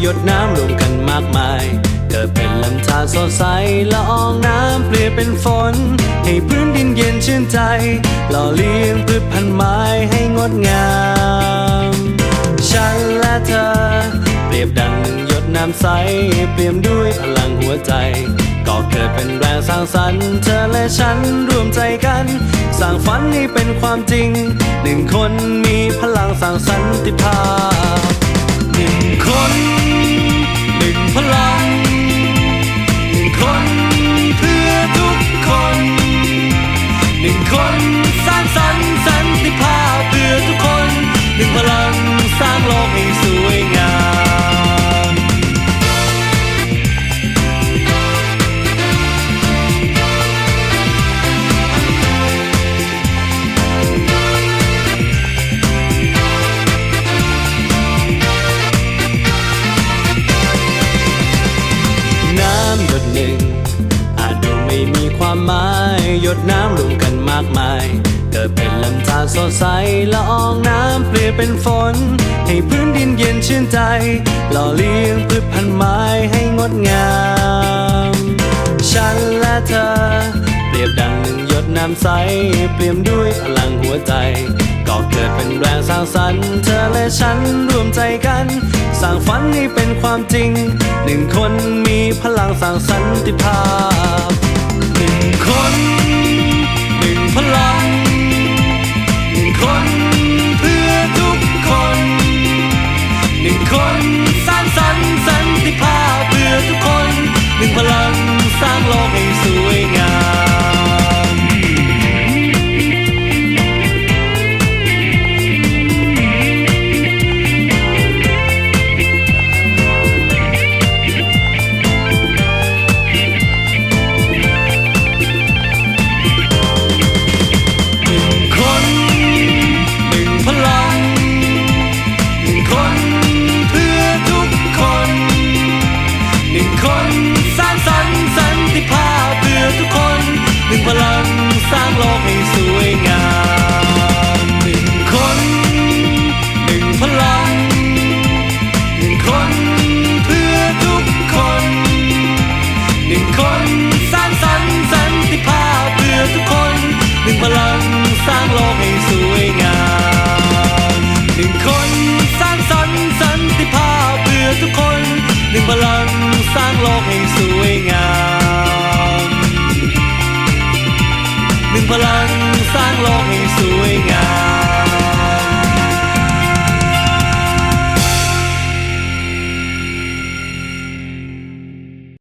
หยดน้ำลงกันมากมาย เกิดเป็นลำธารสดใสละอองน้ำเปลี่ยนเป็นฝน ให้พื้นดินเย็นชื่นใจ หล่อเลี้ยงพืชพันไม้ให้งดงาม ฉันและเธอ เปรียบดังหยดน้ำใส เปลี่ยมด้วยพลังหัวใจก็เกิดเป็นแรงสร้างสรรค์ เธอและฉันร่วมใจกัน สร้างฝันให้เป็นความจริง หนึ่งคนมีพลังสร้างสรรค์ติภาพหนึ่งคน ห ความหมายหยดน้ำรวมกันมากมาย เกิดเป็นลำธารสดใสละอองน้ำเปลี่ยนเป็นฝน ให้พื้นดินเย็นชื่นใจ หล่อเลี้ยงพืชพันธุ์ไม้ให้งดงาม ฉันและเธอ เปรียบดังหนึ่งหยดน้ำใส เปลี่ยมด้วยพลังหัวใจก็เกิดเป็นแรงสร้างสรรค์ เธอและฉันรวมใจกัน สร้างฝันให้เป็นความจริง หนึ่งคนมีพลังสร้างสันติภาพ คนหนึ่งพลังหนึ่งคนเพื่อทุกคนหนึ่งคนสร้างสรรค์สันติภาพเพื่อทุกคนหนึ่งพลังสร้างโลกให้สวยงาม สร้างโลกให้สวยงามหนึ่งคนหนึ่งพลังหนึ่งคนเพื่อทุกคนหนึ่งคนสร้างสรรค์สันติภาพเพื่อทุกคนหนึ่งพลังสร้างโลกให้สวยงามหนึ่งคนสร้างสรรค์สันติภาพเพื่อทุกคนหนึ่งพลัง